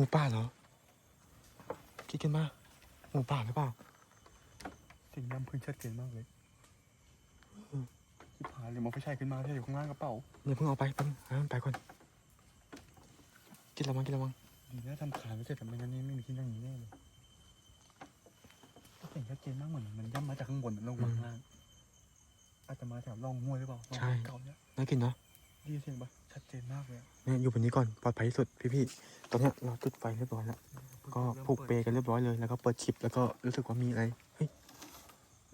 มูป่าเหรอ คิดกันมาหมูป่าหรือเปล่าเสิ่งย้ำพื้นชัดเจนมากเลยที่ผายหรือมองไฟฉายขึ้นมาที่อยู่ข้างล่างกระเป๋าอย่าเพิ่งเอาไปแป๊บนึงให้มันไปก่อน กินละมังกินละมังดีนะทำขายไม่เสร็จแต่ไม่งั้นนี่ไม่มีที่นั่งอย่างนี้แน่เลยเสิ่งชัดเจนมากเหมือนมันย่ำมาจากข้างบนลงมาข้างล่างอาจจะมาจากร่องห้วยหรือเปล่าร่องห้วยเก่าเนี่ยน่ากินเนาะไดีเสียงปะชัดเจนมากเลยอะเนี่ยอยู่บนนี้ก่อนปลอดภัยที่สุดพี่ๆตอนเนี้ยเราจุดไฟเรียบร้อยแล้วก็ผูกเปลกันเรียบร้อยเลยแล้วก็เปิดชิปแล้วก็รู้สึกว่ามีอะไรเฮ้ย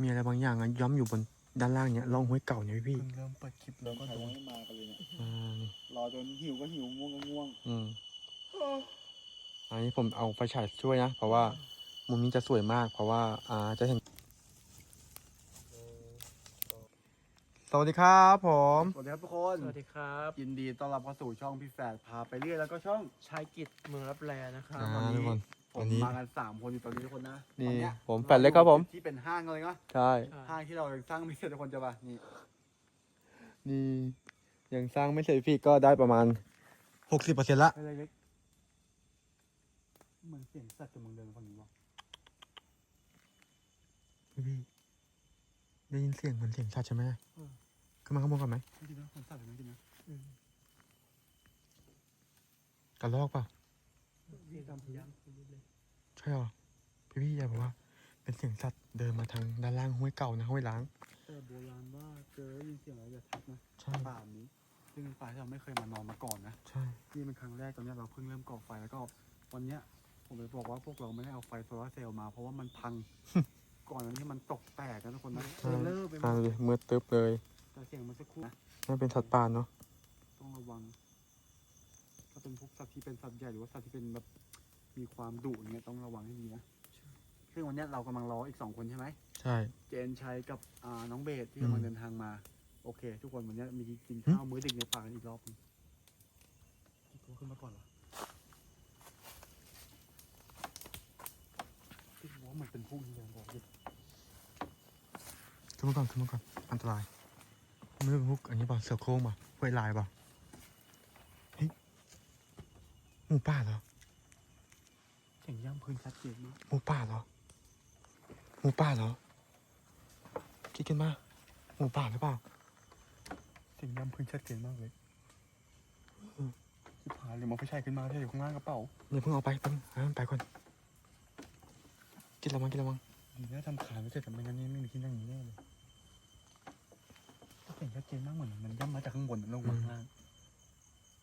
มีอะไรบางอย่างอะย้อมอยู่บนด้านล่างเนี้ยร่องห้วยเก่าเนี่ยพี่เพิ่งเริ่มเปิดคลิปแล้วก็ใครโดยังนไม่มากันเลยเนี่ยๆอ่านี่รอจนหิวก็หิวง่วงก็ง่วงอืมอันนี้ผมเอาไฟฉายช่วยนะเพราะว่ามุมนี้จะสวยมาก เพราะว่าอ่าจะเห็น วัสดีครับผม สวัสดีครับทุกคน สวัสดีครับ ยินดีต้อนรับเข้าสู่ช่องพี่แฝดพาไปเรื่อยแล้วก็ช่องชายกิจเมืองรับแลนะครับอ่าวันนี้ทุกคนผมวันนี้ มากันสามคนอยู่ตอนนี้ทุกคนนะนี่ตอเยผมแฟดเล็กครับผม ที่เป็นห้างเลยเนาะใช่ห้างที่เรายังสร้างไม่เสร็จทุกคนจะปะนี่นี่ ยังสร้างไม่เสร็จพี่ก็ได้ประมาณหกสิบเปอร์เซ็นต์ละ อะไรเล็กเหมือนเสียงสัตว์จะมึงเดินฝั่งนี้วะพี่ได้ยินเสียงเหมือนเสียงสัตว์ใช่ไหม ขึ้นมาข้างบนก่อนไหมไม่จริงนะคนสัตว์หรือไม่จริงนะกระลอกเปล่ะพี่ทำพยายามพูดเลยใช่หรอพี่พี่อย่าบอกว่า เป็นเสียงสัตว์เดินมาทางด้านล่างห้วยเก่านะห้วยล้างแต่โบราณว่าเจอได้ยินเสียงอะไรอย่าทักนะใช่ป่านี้ซึ่งเป็นป่าที่เราไม่เคยมานอนมาก่อนนะใช่นี่เป็นครั้งแรกตอนเนี้ยเราเพิ่งเริ่มก่อไฟแล้วก็วันเนี้ยผมเลยบอกว่าพวกเราไม่ได้เอาไฟโซลาร์เซลล์มาเพราะว่ามันพัง ก่อนอันนี้มันตกแตกนะทุกคนนะใช่เลิกไปหมอ่าดดูดิมืดตึ๊บเลย แต่เสียงมันสักครู่นะน่าเป็นสัตว์ป่าเนาะต้องระวัง ถ้าเป็นพวกสัตว์ที่เป็นสัตว์ใหญ่หรือว่าสัตว์ที่เป็นแบบมีความดุอย่างเงี้ยต้องระวังให้ดีนะซึ่งวันเนี้ยเรากำลังรออีกสองคนใช่ไหม ใช่ เจนชัยกับอ่าน้องเบสที่อืมกำลังเดินทางมา โอเค ทุกคนวันเนี้ยมีกินข้าวมื้อดึกในป่ากันอีกรอบหนึงตัวขึ้นมาก่อนเหรอที่บอกว่ามันเป็นผู้เรียนบอกดิขึ้นมาก่อนขึ้นมาก่อนอันตราย ไม่รู้เป็นพวกอันนี้เปล่าเสือโคร่งเปล่าห้วยลายเปล่าเฮ้ยหมูป่าเหรอเสียงย่ำพื้นชัดเจนมากหมูป่าเหรอหมูป่าเหรอคิดกันมาหมูป่าหรือเปล่าเสียงย้ำพื้นชัดเจนมากเลยที่ผายหรือมองไฟฉายขึ้นมาที่อยู่ข้างล่างกระเป๋าอย่าเพิ่งเอาไปแป๊บนึงให้มันไปก่อนกินละมังกินละมังดีนะทำขายไม่เสร็จแต่ไม่งั้นนี่ไม่มีที่นั่งอย่างนี้แน่เลย เสียงชัดเจนมากเหมือนมันย่ำมาจากข้างบนลงมาข้างล่าง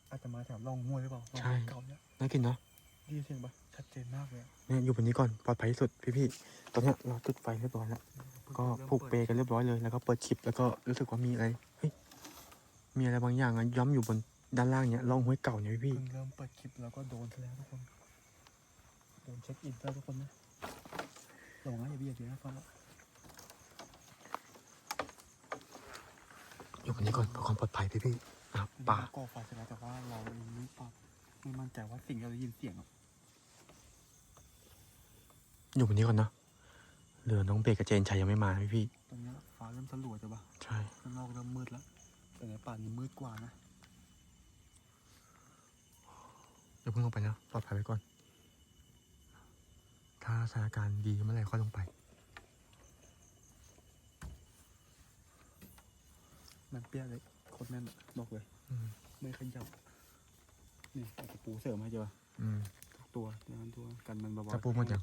อาจจะมาจากร่องห้วยหรือเปล่าร่องห้วยเก่าเนี่ยน่ากินเนาะไดีเสียงปะชัดเจนมากเลยอะเนี่ยอยู่บนนี้ก่อนปลอดภัยที่สุดพี่ๆตอนเนี้ยเราจุดไฟเรียบร้อยแล้วก็ผูกเปลกันเรียบร้อยเลยแล้วก็เปิดชิปแล้วก็รู้สึกว่ามีอะไรเฮ้ยมีอะไรบางอย่างอะย้อมอยู่บนด้านล่างเนี้ยร่องห้วยเก่าเนี่ยพี่เพิ่งเริ่มเปิดคลิปแล้วก็โดนซะแล้วทุกคนโดนเช็คอินแล้วทุกคนนะระวังนะอย่าเบียดเดี๋ยวนะฟังละ อยู่บนนี้ก่อนเพื่อความปลอดภัยพี่ๆอะป่าก่อไฟเสร็จแล้วแต่ว่าเราเองไม่ปรับไม่มั่นใจว่าสิ่งที่เราได้ยินเสียงอะอยู่บนนี้ก่อนเนาะเรือน้องเบกกับเจนชัยยังไม่มานะพี่ตอนเนี้ยฟ้าเริ่มสลัวจะปะๆใช่ ข้างนอกเริ่มมืดแล้วแต่ในป่านี้มืดกว่านะอย่าเพิ่งลงไปนะปลอดภัยไว้ก่อน ถ้าสถานการณ์ดีเมื่อไหร่ค่อยลงไป มันเปี้ยเลยโคตรแน่นอะบอกเลย อืมไม่ขยับ นี่เอาตะปูเสริมให้เจออืมทุกตัวเดี๋ยวนั้นตัวกันมันเบาๆจะปูมันยัง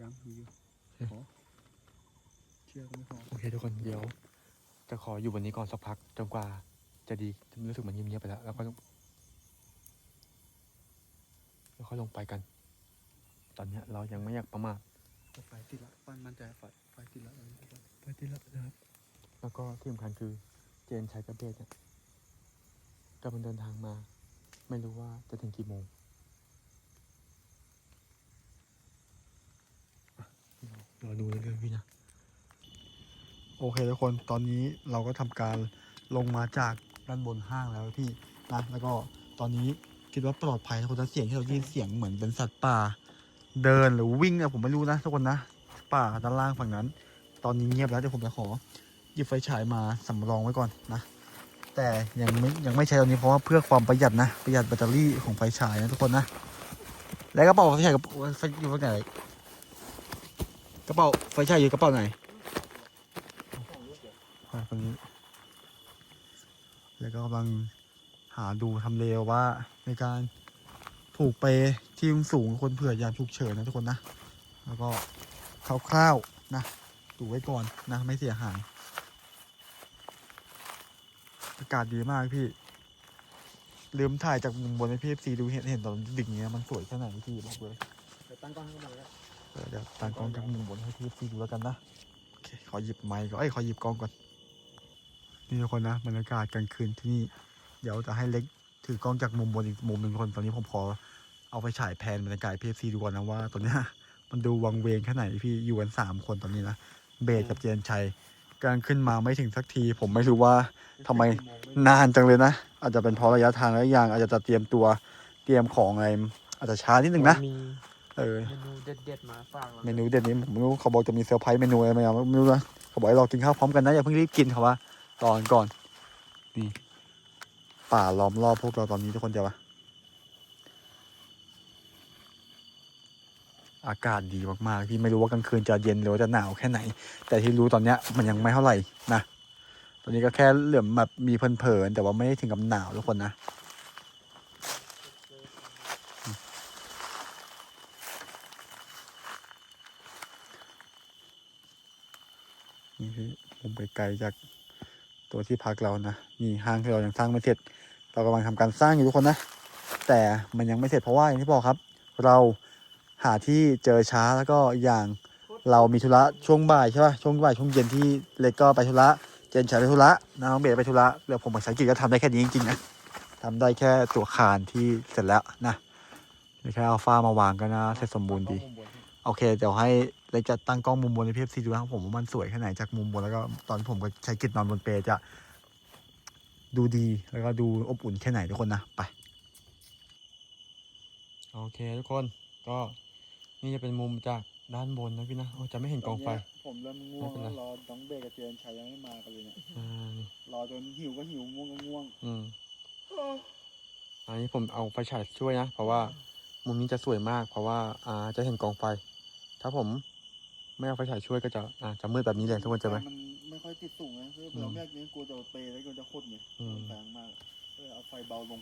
ยังมีอยู่โอเค ขอเชื่อก็ไม่พอ โอเคทุกคนเดี๋ยว จะขออยู่บนนี้ก่อนสักพักจนกว่าจะดีรู้สึกมันเงียบๆไปแล้วแล้วก็แล้วค่อยลงไปกัน ตอนเนี้ยเรายังไม่อยากประมาทแต่ไฟติดละปั้นมั่นใจไฟไฟติดละเออไปที่ละนะครับแล้วก็ที่สำคัญคือ เจนใช้กระเบสเนี่ยกำลังเดินทางมา ไม่รู้ว่าจะถึงกี่โมงรอดูเรื่อยพี่นะ โอเคทุกคนตอนนี้เราก็ทำการลงมาจากด้านบนห้างแล้วพี่นะแล้วก็ตอนนี้คิดว่าปลอดภัยทุกคนนะเสียงที่เรายินเสียงเหมือนเป็นสัตว์ป่า เดินหรือวิ่งอะผมไม่รู้นะทุกคนนะป่าด้านล่างฝั่งนั้น ตอนนี้เงียบแล้วเดี๋ยวผมจะขอ ยิบไฟฉายมาสำรองไว้ก่อนนะ แต่ยังไม่ยังไม่ใช้ตอนนี้เพราะว่าเพื่อความประหยัดนะประหยัดแบตเตอรี่ของไฟฉายนะทุกคนนะ แล้วกระเป๋าไฟฉายกระเป๋าไฟอยู่ตรงไหนกระเป๋าไฟฉายอยู่กระเป๋าไหนอ่าตรงนี้ แล้วก็กำลังหาดูทำเลว่าในการผูกเปที่สูงคนเผื่อยามฉุกเฉินนะทุกคนนะ แล้วก็คร่าวๆนะดูไว้ก่อนนะไม่เสียหาย อากาศดีมากพี่ ลืมถ่ายจากมุมบนให้พี่เอฟซีดูเห็นเห็นตอนดิ่งเนี้ยมันสวยแค่ไหนพี่บอกเลยเดี๋ยวตั้งกล้องให้กันเลยเออเดี๋ยวตั้งกล้องจากมุมบนให้พี่เอฟซีดูแล้วกันนะโอเคขอหยิบไมค์ก่อนเอ้ยขอหยิบกล้องก่อนนี่ทุกคนนะบรรยากาศกลางคืนที่นี่เดี๋ยวจะให้เล็กถือกล้องจากมุมบนอีกมุมหนึ่งคนตอนนี้ผมขอเอาไปฉายแผนบรรยากาศพีเอฟซีดูก่อนนะว่าตอนเนี้ยมันดูวังเวงแค่ไหนพี่อยู่กันสามคนตอนนี้นะเบสกับเจนชัย การขึ้นมาไม่ถึงสักที ผมไม่รู้ว่าทำไมนานจังเลยนะ อาจจะเป็นเพราะระยะทางและอย่าง อาจจะเตรียมตัวเตรียมของอะไรอาจจะช้านิดนึงนะมีเออเมนูเด็ดๆมาฝากเราเมนูเด็ดนี้ผมไม่รู้เขาบอกจะมีเซอร์ไพรส์เมนูอะไรไหมอะไม่รู้นะเขาบอกให้รอกินข้าวพร้อมกันนะอย่าเพิ่งรีบกินเขาว่าตอนก่อนนี่ป่าล้อมรอบพวกเราตอนนี้ทุกคนเดียวปะ อากาศดีมากๆพี่ไม่รู้ว่ากลางคืนจะเย็นหรือว่าจะหนาวแค่ไหน แต่ที่รู้ตอนเนี้ยมันยังไม่เท่าไหร่นะตอนนี้ก็แค่เหลื่อมแบบมีเพลินๆแต่ว่าไม่ได้ถึงกับหนาวทุกคนนะนี่คือมุมไกลๆจากตัวที่พักเรานะนี่ห้างที่เรายังสร้างไม่เสร็จ เรากำลังทำการสร้างอยู่ทุกคนนะ แต่มันยังไม่เสร็จเพราะว่าอย่างที่บอกครับ เรา หาที่เจอช้าแล้วก็อย่างเรามีธุระช่วงบ่ายใช่ป่ะช่วงบ่ายช่วงเย็นที่เล็กก็ไปธุระเจนชัยไปธุระน้องเบสไปธุระเหลือผมภาษาอังกฤษก็ทำได้แค่นี้จริงๆนะทำได้แค่ตัวคานที่เสร็จแล้วนะแค่เอาฟ้ามาวางก็นะเสร็จสมบูรณ์ดีโอเคเดี๋ยวให้เล็กจะตั้งกล้องมุมบนในพีเอฟซีดูนะครับผมว่ามันสวยแค่ไหนจากมุมบนแล้วก็ตอนผมก็ใช้กิจนอนบนเปรจะดูดีแล้วก็ดูอบอุ่นแค่ไหนทุกคนนะไป โอเคทุกคนก็ นี่จะเป็นมุมจากด้านบนนะพี่นะโอ้จะไม่เห็นกองไฟผมเริ่มง่วงไม่เป็นไร แล้วรอน้องเบกับเจนชัยยังไม่มากันเลยเนี่ย อ่านี่รอจนหิวก็หิวง่วงก็ง่วง อืมอันนี้ผมเอาไฟฉายช่วยนะ เพราะว่ามุมนี้จะสวยมาก เพราะว่าอ่าจะเห็นกองไฟ ถ้าผมไม่เอาไฟฉายช่วยก็จะอ่าจะมืดแบบนี้เลยทุกคนจะไหมมันไม่ค่อยติดสูงนะคืออืมเราไม่อยากเลี้ยงกลัวจะเปรย์แล้วกลัวจะขดไงอืมแพงมากก็เลยเอาไฟเบาลง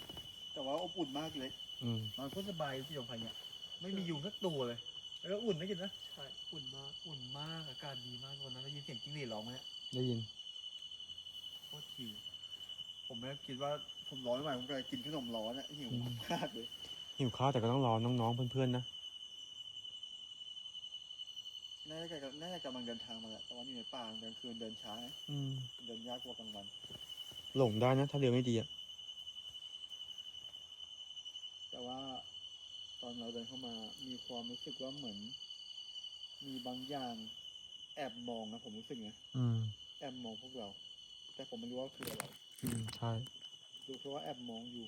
แต่ว่าอบอุ่นมากเลยอืมนอนก็สบายที่ยงไฟเนี่ย ไม่มียุงสักตัวเลย แล้วก็อุ่นนะกินนะใช่อุ่นมากอุ่นมากอากาศดีมากวันนั้นได้ยินเสียงจิ้งหรีดร้องไหมเนี่ยได้ยิน โคตรหิวผมไม่คิดว่าผมร้อนไม่ไหวผมก็เลยกินขนมร้อนอะหิวอืม มากเลยหิวข้าวแต่ก็ต้องรอน้องๆเพื่อนๆนะ น่าจะกำน่าจะกำลังเดินทางมาแหละแต่ว่าอยู่ในป่ากลางคืนเดินช้านะอืม เดินยากกว่ากลางวัน หลงได้นะ ถ้าเรียวไม่ดีอะแต่ว่า ตอนเราเดินเข้ามา มีความรู้สึกว่าเหมือน มีบางอย่าง แอบมองนะผมรู้สึกนะอืม แอบมองพวกเรา แต่ผมไม่รู้ว่าคืออะไรอืม ใช่ ดูแค่ว่าแอบมองอยู่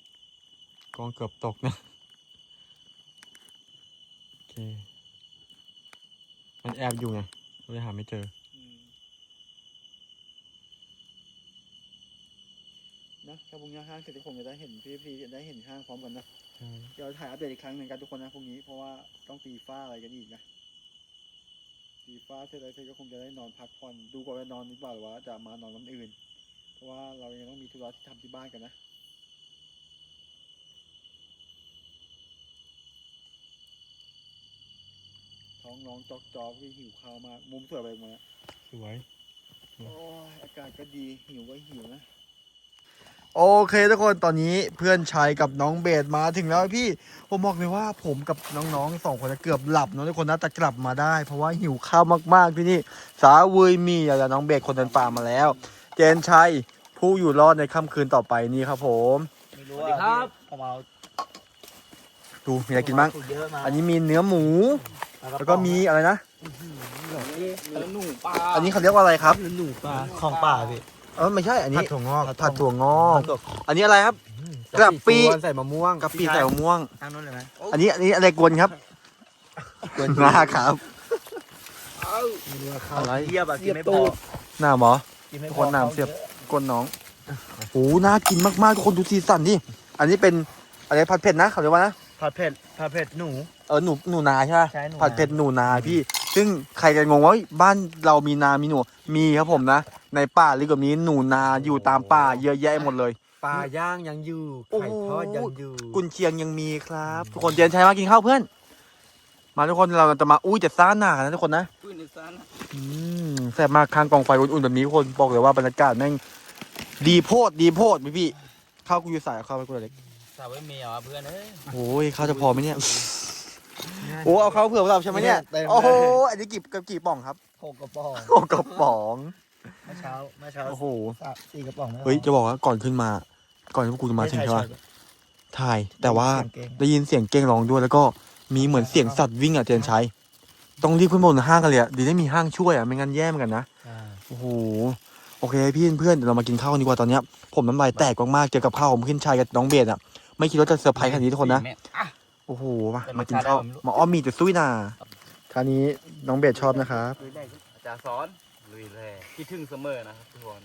กองเกือบตกนะ โอเค มันแอบอยู่ไงก็เลยหาไม่เจอ อืมนะ ถ้าพรุ่งนี้ห้างเสร็จทุกคนจะได้เห็นพี่พี่จะได้เห็นห้างพร้อมกันนะใช่เดี๋ยวถ่ายอัปเดตอีกครั้งหนึ่งกันทุกคนนะพรุ่งนี้เพราะว่าต้องตีฟ้าอะไรกันอีกนะตีฟ้าเสร็จแล้วเสร็จก็คงจะได้นอนพักผ่อนดูก่อนว่านอนดีกว่าหรือว่าจะมานอนวันอื่น เพราะว่าเรายังต้องมีธุระที่ทำที่บ้านกันนะท้องร้องจอกจอกๆพี่หิวข้าวมากมุมสวยไปหมดแล้วสวย โอ้ยอากาศก็ดีหิวก็หิวนะ โอเคทุกคนตอนนี้เพื่อนชายกับน้องเบสมาถึงแล้วพี่ผมบอกเลยว่าผมกับน้องๆสองคนเกือบหลับเนอะทุกคนนะแต่กลับมาได้ เพราะว่าหิวข้าวมากๆที่นี่สาวุยมีอย่าน้องเบสคนเดินป่ามาแล้ว เจนชัยผู้อยู่รอดในค่ำคืนต่อไปนี้ครับ ผมไม่รู้สวัสดีครับผมเอาดูมีอะไรกินบ้างเยอะมาอันนี้มีเนื้อหมู แล้วก็มีอะไรนะเนื้อหนูปลาอันนี้เขาเรียกว่าอะไรครับเนื้อหนูปลาของป่าพี่ เออไม่ใช่อันนี้ผัดถั่วงอกผัดถั่วงอก อันนี้อะไรครับกะปิใส่มะม่วงกะปิใส่มะม่วงทางโน้นเลยไหมอันนี้อันนี้อะไรกวนครับกวนนะครับอะไรเทียบอะกินไม่พอหน้าหมอกินไม่พอคนน้ำเสียบก้นน้องโอ้โหน่ากินมากๆทุกคนดูสีสันดิอันนี้เป็นอะไรผัดเผ็ดนะเขาเรียกว่านะผัดเผ็ดผัดเผ็ดหนูเออหนูหนูนาใช่ไหมใช่หนูนาผัดเผ็ดหนูนาพี่ ซึ่งใครจะงงว่าเฮ้ยบ้านเรามีนามีหนูมีครับผมนะ ในป่าลึกแบบนี้หนูนาอยู่ตามป่าเยอะแยะหมดเลย ปลาย่างยังอยู่โอ้ไข่โหทอดยังอยู่กุนเชียงยังมีครับ ทุกคนเจนชัยมากินข้าวเพื่อน มาทุกคนเราจะมาอุ้ยจะซ่าหนากันนะทุกคนนะปืนในซ่านอืมแซ่บมากข้างกองไฟอุ่นๆแบบนี้ทุกคนบอกเลยว่าบรรยากาศแม่งดีโพดดีโพดพี่พี่ข้าวกูอยู่สายเอาข้าวไปกูเลยเล็กสาวไว้เมียเพื่อนเอ้ยโอ้ยข้าวจะพอไหมเนี่ยโอ้เอาข้าวเผื่อเราใช่ไหมเนี่ยเต็มเลยโอ้โหอันนี้กี่กับกี่ป่องครับหกกระป๋องโอ้กระป๋อง เมื่อเช้าเมื่อเช้าโอ้โหสามสี่กระป๋องไม่พอเฮ้ยจะบอกว่าก่อนขึ้นมา ก่อนที่พวกกูจะมาถึงใช่ปะถ่าย แต่ว่าเก่งได้ยินเสียงเก้งร้องด้วย แล้วก็มีเหมือนเสียงสัตว์วิ่งอะเจนชัยต้องรีบขึ้นบนห้างกันเลยอะดีได้มีห้างช่วยอะไม่งั้นแย่เหมือนกันนะอ่าโอ้โหโอเคพี่เพื่อนเดี๋ยวเรามากินข้าวกันดีกว่าตอนเนี้ยผมน้ำลายแตกมากๆเจอกับข้าวผมขึ้นชายกับน้องเบสอะไม่คิดว่าจะเซอร์ไพรส์ขนาดนี้ทุกคนนะ อะโอ้โหมาเป็นมากินข้าวรสชาติอะไรไม่รู้มาอ้อมมีแต่ซุยนาคราวนี้น้องเบสชอบนะครับอาจารย์สอนลุยแร่ คิดถึงเสมอนะครับทุกคน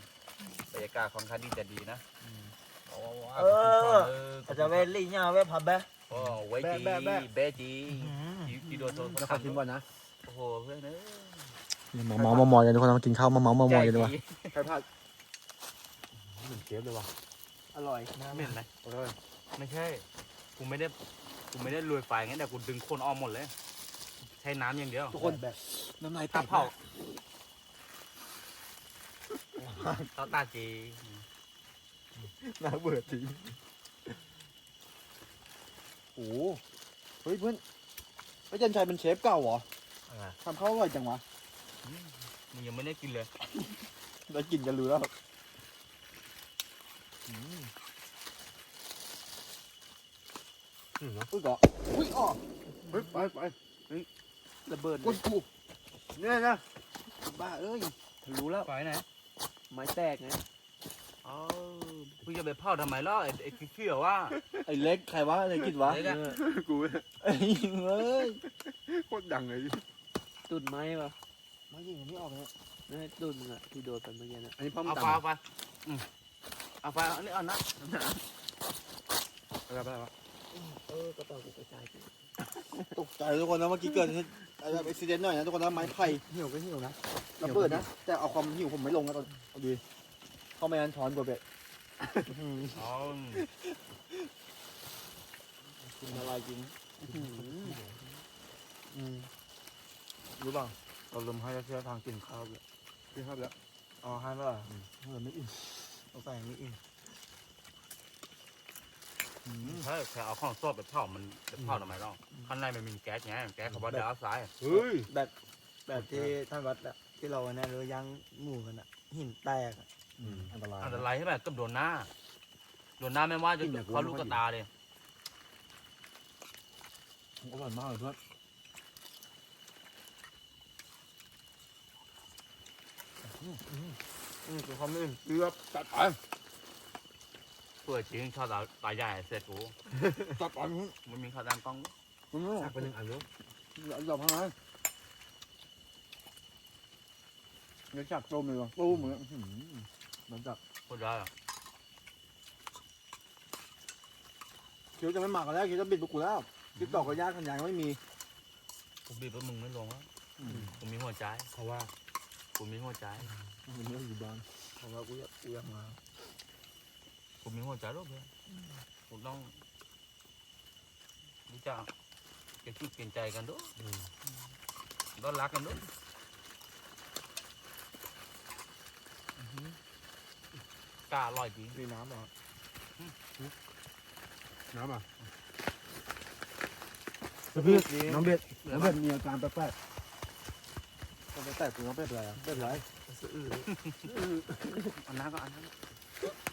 บรรยากาศของคดีจะดีนะเอออาจจะเวลี่เนี่ยเวพับแบะโอ้ไว้จีแบะแบะเบจีจีโดนโดนแล้วขอชิมก่อนนะโอ้โหเพื่อนเอ้ยมาเมาส์มามอยกันทุกคนมากินข้าวมาเมาส์มามอยกันดีกว่าใครผัดเหมือนเชฟเลยว่ะอร่อยเหม็นไหมไม่ใช่กูไม่ได้กูไม่ได้รวยไฟงั้นแต่กูดึงคนออกหมดเลย ใช้น้ำอย่างเดียวทุกคนแบบน้ำลายแตตากเผา เตาตาจีน่าเบื่อจริงโอ้โหเฮ้ยเพื่อนไอ้เจนชัยเป็นเชฟเก่าเหรอทำข้าวอร่อยจังวะมึงยังไม่ได้กินเลยได้กินกันรู้แล้วอุ้ยก่ออุ้ยอ๋อเฮ้ยไปไประเบิดกดกูเนี่ยนะบ้าเอ้ยรู้แล้วไปไหน ไม้แตกไงเอ้ามึงจะไปเผาทำไมล่ะไอ้ไอ้เขี้ยวว่า ไอ้เล็กใครวะไอ้กิดวะเล็กอะ กูไอ้เอ้ยโคตรดังเลยตุ่นไม้ปะไม่ยิงยังไม่ออกเลยนั่นให้ตุ่นมึงอะที่โดนไปเมื่อกี้นะอันนี้พ่อมเอาดัไฟเอาไฟอืมเอาไฟเอานี่เอานะอะไรไปวะ เออกระเป๋ากูกระจายไปตกใจทุกคนนะเมื่อกี้เกิดเหตุอะไรแบบอุบิเหตุหน่อยนะทุกคนนะไม้ไผ่หิวก็หิวนะระเบิดนะ แต่เอาความหิวผมไม่ลงนะตอนเอาดีเข้าไม่งั้นช้อนกว่าเบ็ดอ๋อกินอะไรกินรู้เปล่าเราลืมให้เชื่อทางกินข้าวเลยกินข้าวแล้วอ๋อให้แล้วเหรอเออไม่อิ่มเอาไปไม่อิ่ม ถ้าใครเอาของสดไปเผามันจะเผาทำไมล่ะข้างในมันมีแก๊สไงแก๊สเขาบอกเดี๋ยวเอาสายเฮ้ยแบบแบบที่ท่านวัดอะที่เราเนี่ยเราย่างหมูกันอะหินแตกอะอันตรายอันตรายใช่ไหมก็โดนหน้าโดนหน้าไม่ว่าจะเขาลูกกระตาเลยอร่อยมากเลยเพื่อนอืมคือความนิ่มเกือบจัดไป เพื่อจริงชอบตาตาใหญ่เสร็จกูจัดไปมึงมันมีข้าวดังกล้องมึงสักไปหนึ่งอันลูกอย่าอย่าพังนะเดี๋ยวจับต้มเลยวะต้มเหมือนอื้อหือมันจับโคตรได้อะเคี้ยวจะไม่หมักกันแล้วเคี้ยวจะบิดพวกกูแล้วคิดต่อก็ยากขันยางไม่มีกูบีบแล้วมึงไม่ลงอะกูมีหัวใจเพราะว่ากูมีหัวใจมันไม่อยู่บ้านเพราะว่ากูอยากกูอยากมา กูมีหัวใจลูกเพื่อนกูต้องรู้จักเกลียดเกลียดใจกันด้วยต้อนรักกันด้วยกล้าอร่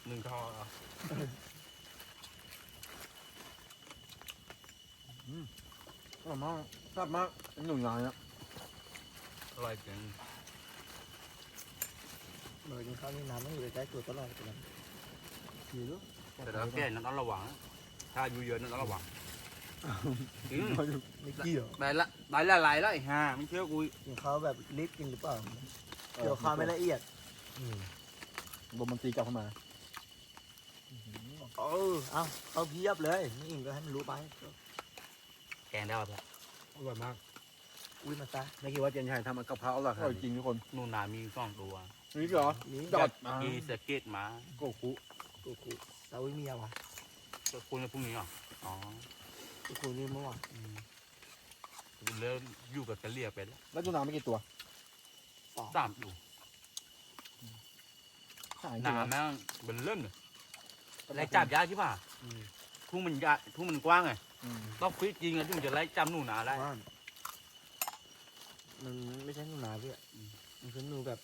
หรอน้ำอะพี่น้องเบ็ดน้ำเป็นมีอาการแปลกๆมันแปลกๆคือน้ำเป็ดอะไรอะเป็ดอะไรสะอื้นอันนั้นก็อันนั้นหนึ่งทอเอาอร่อยมากชอบมากหนุ่มงานเนี่ยอร่อยจริงเมื่อกินข้าวนี่น้ำไม่อยู่ใกล้ตัวตลอดเลยนะมีด้วยแต่เราแก่นั้นต้องระวังนะถ้าอายุเยอะนั้นต้องระวังจริงไม่เกี่ยวได้ละได้ละลายแล้วไอ้ห่าไม่เชื่อกูกินข้าวแบบรีบกินหรือเปล่าเกี่ยวข้าวไม่ละเอียดลมมันตีกลับเข้ามา เออเอาเอาเพียบเลยนี่เองก็ให้มันรู้ไป แกงได้ป่ะอร่อยมาก อุ้ยมาซะไม่คิดว่าเจนชัยทำกับข้าวอร่อยอขร่นาอยดจรินี้งทุกคนนู่นนามีสองตัวนี่เหรอนี่ดอดมีสะเก็ตมาโกคุกูกูเราไม่มีอะไรวะก็คุณในพรุ่งนี้เหรออ๋อกูกูนี่เมื่อวานอืมกูเริ่มอยู่กับกะเลียไปแล้วแล้วตัวน้ำไม่กี่ตัวสามอยู่หายจริงนานะแม่งเป็นเริ่มเลย ไล่จับยากใช่ป่ะทุ่งมันยาทุ่งมันกว้างไงอืมต้องฟิตจริงอะถึงจะไล่จับหนูนาได้ว่านมันไม่ใช่หนูนาพี่อะมันคือหนูแบบ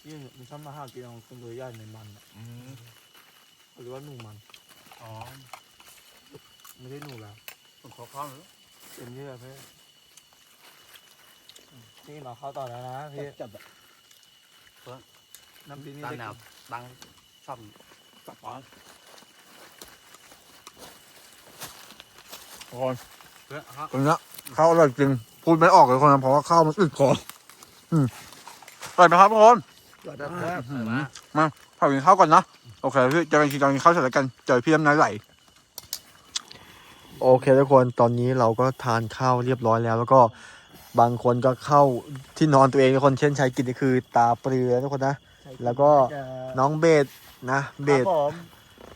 ที่มันชอบมาหากินเอาคนตัวใหญ่ในมันอะอืมหรือว่าหนูมัน อ๋อไม่ใช่หนูแล้วผมขอข้าวหน่อยเป็นที่แบบพี่นี่มาเข้าต่อแล้วนะพี่จับอะน้ำพริกนี่ตั้งได้แนวกินตั้งชอบอ๋อ ทุกคนเพื่อฮะตรงเนี้ยข้าวอร่อยจริง พูดไม่ออกเลยคนนะเพราะว่าข้าวมันอึดคออืมอร่อยไหมครับทุกคนยอดแซ่บอืมมาขอกินข้าวก่อนนะ โอเคพี่เจอกันทีตอนกินข้าวเสร็จแล้วกัน เจอพี่น้ำน้ำไหล โอเคทุกคนตอนนี้เราก็ทานข้าวเรียบร้อยแล้ว แล้วก็บางคนก็เข้าที่นอนตัวเองทุกคนเช่นชัยกินนี่คือ ตาเปลือยทุกคนนะ แล้วก็น้องเบสนะ เบสครับผม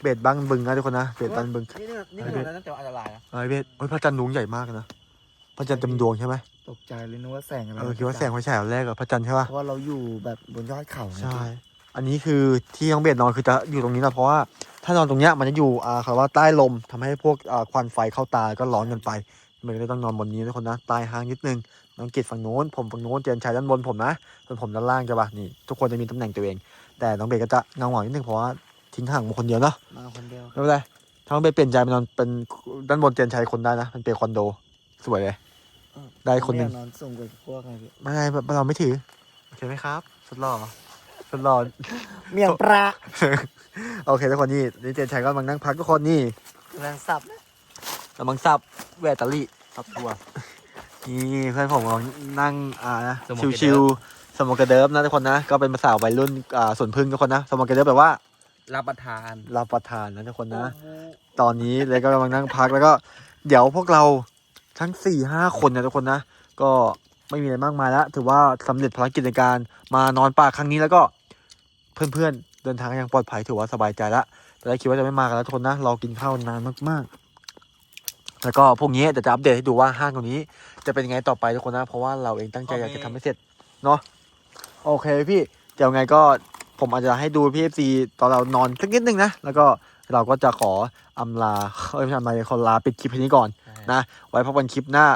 เบสบังบึงนะทุกคนนะเบสบังบึง นี่นี่นี่คือนั้นแต่ว่าอันตรายนะเอ้ยเบสเฮ้ยพระจันทร์ดวงใหญ่มากเลยนะพระจันทร์เต็มดวงใช่ไหมตกใจเลยนึกว่าแสงอะไรเออคิดว่าแสงไฟฉายอันแรกอะพระจันทร์ใช่ปะเพราะว่าเราอยู่แบบบนยอดเขาไงใช่ อันนี้คือที่น้องเบสนอนคือจะอยู่ตรงนี้นะเพราะว่าถ้านอนตรงเนี้ยมันจะอยู่อ่าเขาว่าใต้ลมทำให้พวกอ่าควันไฟเข้าตาก็ร้อนกันไปมันก็เลยต้องนอนบนนี้ทุกคนนะใต้ห้างนิดนึงน้องกิดฝั่งโน้นผมฝั่งโน้นเจนชัยด้านบนผมนะส่วนผมด้านล่างจะปะนี่ทุกคนจะมีตำแหน่งตัวเอง แต่น้องเบสก็จะเงาหงอยนิดนึงเพราะว่า ทิ้งห่างมาคนเดียวเนาะมาคนเดียวไม่เป็นไรถ้าน้องเบสเปลี่ยนใจไปนอนเป็นด้านบนเจนชัยคนได้นะมันเป็นคอนโด สวยเลย ได้คนหนึ่ง ไม่อยากนอนสูงกว่าพวกไงพี่ไม่เป็นไรเราไม่ถือโอเคไหมครับสุดหล่อสุดหล่อ เมียงปลาโอเคทุกคนนี่นี่เจนชัยก็กำลังนั่งพักทุกคนนี่แรงสับนะกำลังสับแวตาลี่สับตัวนี่เพื่อนผมกำลังนั่งอ่านะชิวๆสมองกระเดิบนะทุกคนนะก็เป็นภาษาวัยรุ่นอ่าส่วนพึ่งทุกคนนะสมองกระเดิบแปลว่า รับประทานรับประทานนะทุกคนนะ ตอนนี้เลยก็กำลังนั่งพักแล้วก็ เดี๋ยวพวกเราทั้งสี่ห้าคนนะทุกคนนะ ก็ไม่มีอะไรมากมายแล้ว ถือว่าสำเร็จภารกิจในการมานอนป่าครั้งนี้แล้วก็เพื่อนๆเดินทางย่างปลอดภัยถือว่าสบายใจละแต่แรกคิดว่าจะไม่มากันแล้วทุกคนนะเรากินข้าวนานมากๆ แล้วก็พวกนี้เดี๋ยวจะอัปเดตให้ดูว่าห้างตรงนี้ จะเป็นยังไงต่อไปทุกคนนะ เพราะว่าเราเองตั้งใจอยากจะทำให้เสร็จเนาะโอเคพี่เดี๋ยวไงก็ ผมอาจจะให้ดูพี่เอฟซีตอนเรานอนสักนิดนึงนะ แล้วก็เราก็จะขออำลาเอ้ยไม่ใช่อำลาขอลาปิดคลิปนี้ก่อนนะ ไว้พบกันคลิปหน้า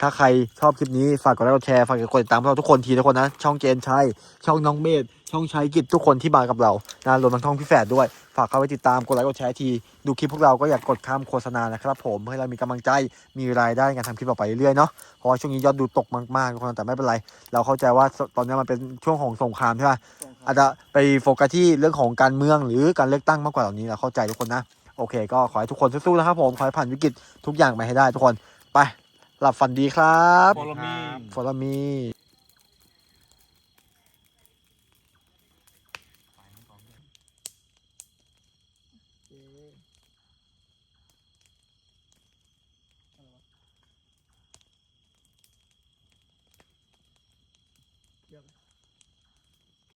ถ้าใครชอบคลิปนี้ ฝากกดไลค์กดแชร์ ฝากกดติดตามพวกเราทุกคนทีทุกคนนะ ช่องเจนชัย ช่องน้องเมธช่องชัยกิจทุกคนที่มากับเรานะรวมทั้งช่องพี่แฝดด้วย ฝากเข้าไปติดตาม กดไลค์กดแชร์ที ดูคลิปพวกเราก็อยากกดข้ามโฆษณานะครับผม เพื่อให้เรามีกำลังใจ มีรายได้ในการทำคลิปต่อไปเรื่อยๆเนาะ เพราะว่าช่วงนี้ยอดดูตกมากๆทุกคนแต่ไม่เป็นไร เราเข้าใจว่าตอนนี้มันเป็นช่วงของสงครามใช่ปะ อาจจะไปโฟกัสที่เรื่องของการเมืองหรือการเลือกตั้งมากกว่าเหล่านี้เราเข้าใจทุกคนนะโอเค ก็ขอให้ทุกคนสู้ๆนะครับผมขอให้ผ่านวิกฤตทุกอย่างไปให้ได้ทุกคนไปหลับฝันดีครับโคโลมี Follow me